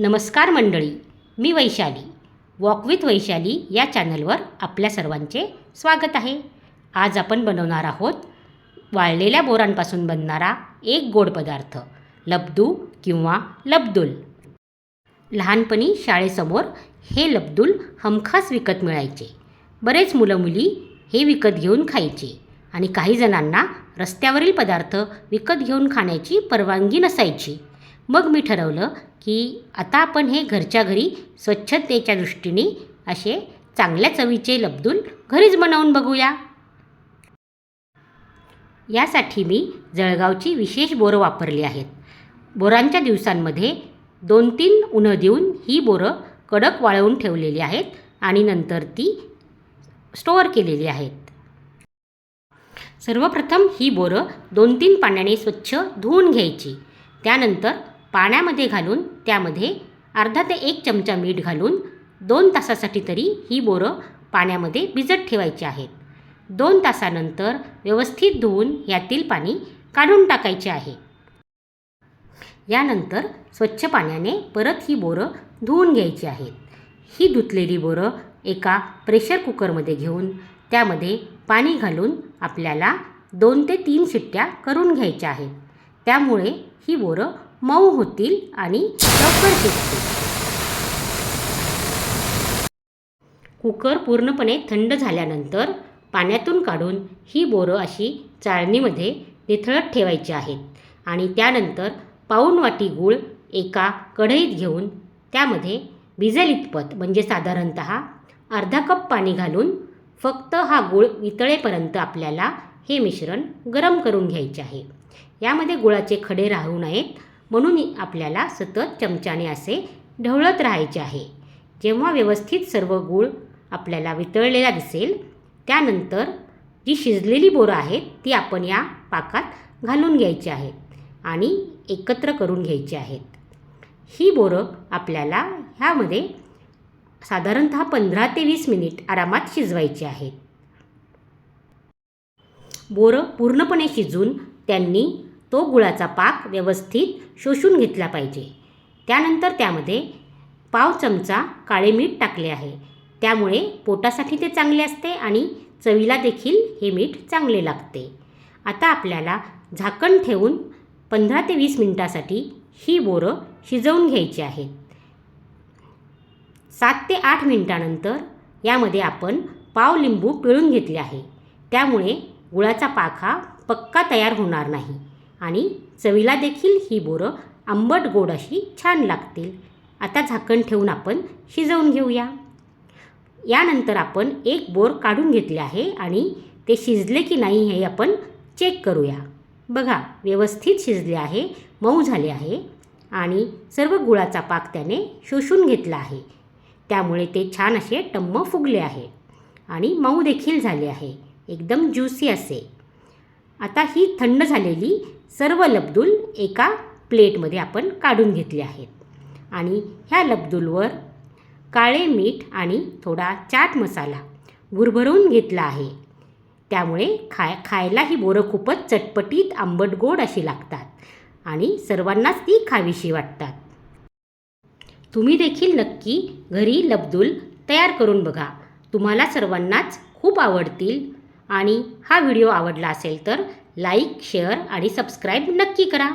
नमस्कार मंडळी मी वैशाली. वॉक विथ वैशाली या चॅनलवर आपल्या सर्वांचे स्वागत आहे. आज आपण बनवणार आहोत वाळलेल्या बोरांपासून बनणारा एक गोड पदार्थ लब्दू किंवा लब्दुल. लहानपणी शाळेसमोर हे लब्दुल हमखास विकत मिळायचे. बरेच मुलं मुली हे विकत घेऊन खायचे आणि काही जणांना रस्त्यावरील पदार्थ विकत घेऊन खाण्याची परवानगी नसायची. मग मी ठरवलं की आता आपण हे घरच्या घरी स्वच्छतेच्या दृष्टीने असे चांगल्या चवीचे लब्दुल घरीच बनवून बघूया. यासाठी मी जळगावची विशेष बोरं वापरली आहेत. बोरांच्या दिवसांमध्ये दोन तीन उन्हं देऊन ही बोरं कडक वाळवून ठेवलेली आहेत आणि नंतर ती स्टोअर केलेली आहेत. सर्वप्रथम ही बोरं दोन तीन पाण्याने स्वच्छ धुवून घ्यायची. त्यानंतर पाण्यामध्ये घालून त्यामध्ये अर्धा ते एक चमचा मीठ घालून दोन तासासाठी तरी ही बोरं पाण्यामध्ये भिजत ठेवायची आहेत. दोन तासानंतर व्यवस्थित धुवून यातील पाणी काढून टाकायचे आहे. यानंतर स्वच्छ पाण्याने परत ही बोरं धुवून घ्यायची आहेत. ही धुतलेली बोरं एका प्रेशर कुकरमध्ये घेऊन त्यामध्ये पाणी घालून आपल्याला दोन ते तीन शिट्ट्या करून घ्यायच्या आहेत. त्यामुळे ही बोरं मऊ होतील आणि लवकर शिजतील. कुकर पूर्णपणे थंड झाल्यानंतर पाण्यातून काढून ही बोरं अशी चाळणीमध्ये निथळत ठेवायची आहेत आणि त्यानंतर पाऊण वाटी गूळ एका कढईत घेऊन त्यामध्ये भिजेल इतपत म्हणजे साधारणत अर्धा कप पाणी घालून फक्त हा गूळ वितळेपर्यंत आपल्याला हे मिश्रण गरम करून घ्यायचे आहे. यामध्ये गुळाचे खडे राहू नयेत म्हणून आपल्याला सतत चमच्याने असे ढवळत राहायचे आहे. जेव्हा व्यवस्थित सर्व गूळ आपल्याला वितळलेला दिसेल त्यानंतर जी शिजलेली बोरं आहेत ती आपण या पाकात घालून घ्यायची आहेत आणि एकत्र करून घ्यायची आहेत. ही बोरं आपल्याला ह्यामध्ये साधारणत पंधरा ते वीस मिनिट आरामात शिजवायची आहेत. बोरं पूर्णपणे शिजून त्यांनी तो गुळाचा पाक व्यवस्थित शोषून घेतला पाहिजे. त्यानंतर त्यामध्ये पाव चमचा काळे मीठ टाकले आहे. त्यामुळे पोटासाठी ते चांगले असते आणि चवीला देखील हे मीठ चांगले लागते. आता आपल्याला झाकण ठेवून पंधरा ते वीस मिनटासाठी ही बोरं शिजवून घ्यायची आहेत. सात ते आठ मिनटानंतर यामध्ये आपण पाव लिंबू पिळून घेतले आहे. त्यामुळे गुळाचा पाक हा पक्का तयार होणार नाही. आणि चवीला देखील ही बोरं आंबट गोड अशी छान लागतील. आता झाकण ठेवून आपण शिजवून घेऊया. यानंतर आपण एक बोर काढून घेतले आहे आणि ते शिजले की नाही हे आपण चेक करूया. बघा व्यवस्थित शिजले आहे मऊ झाले आहे आणि सर्व गुळाचा पाक त्याने शोषून घेतला आहे. त्यामुळे ते छान असे टम्म फुगले आहे आणि मऊ देखील झाले आहे. एकदम ज्युसी असे. आता ही थंड झालेली सर्व लब्दूल एका प्लेटमध्ये आपण काढून घेतले आहेत. आणि ह्या लब्दूलवर काळे मीठ आणि थोडा चाट मसाला भुरभरून घेतला आहे. त्यामुळे खाय खायला ही बोरं खूपच चटपटीत आंबट गोड अशी लागतात आणि सर्वांनाच ती खावीशी वाटतात. तुम्ही देखील नक्की घरी लब्दूल तयार करून बघा. तुम्हाला सर्वांनाच खूप आवडतील आणि हा व्हिडिओ आवडला असेल तर लाईक शेअर आणि सबस्क्राईब नक्की करा.